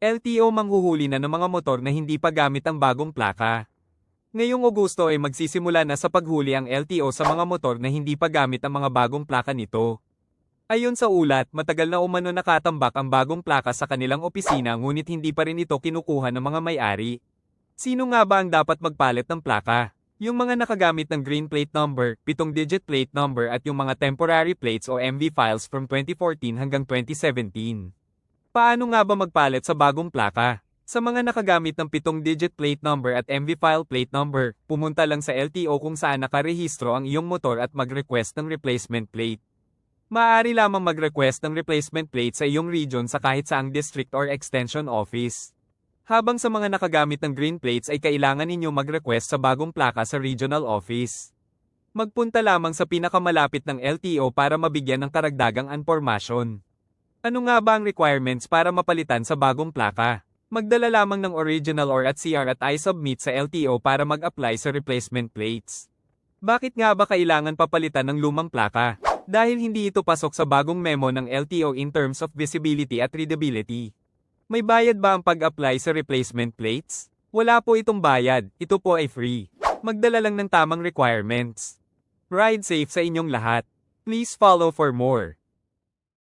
LTO manghuhuli na ng mga motor na hindi pa gamit ang bagong plaka. Ngayong Agosto ay magsisimula na sa paghuli ang LTO sa mga motor na hindi pa gamit ang mga bagong plaka nito. Ayon sa ulat, matagal na umano nakatambak ang bagong plaka sa kanilang opisina ngunit hindi pa rin ito kinukuha ng mga may-ari. Sino nga ba ang dapat magpalit ng plaka? Yung mga nakagamit ng green plate number, pitong digit plate number at yung mga temporary plates o MV files from 2014 hanggang 2017. Paano nga ba magpalit sa bagong plaka? Sa mga nakagamit ng pitong digit plate number at MV file plate number, pumunta lang sa LTO kung saan nakarehistro ang iyong motor at mag-request ng replacement plate. Maaari lamang mag-request ng replacement plate sa iyong region sa kahit saang district or extension office. Habang sa mga nakagamit ng green plates ay kailangan ninyo mag-request sa bagong plaka sa regional office. Magpunta lamang sa pinakamalapit ng LTO para mabigyan ng karagdagang impormasyon. Ano nga ba ang requirements para mapalitan sa bagong plaka? Magdala lamang ng original or at CR at I-submit sa LTO para mag-apply sa replacement plates. Bakit nga ba kailangan papalitan ng lumang plaka? Dahil hindi ito pasok sa bagong memo ng LTO in terms of visibility at readability. May bayad ba ang pag-apply sa replacement plates? Wala po itong bayad, ito po ay free. Magdala lang ng tamang requirements. Ride safe sa inyong lahat. Please follow for more.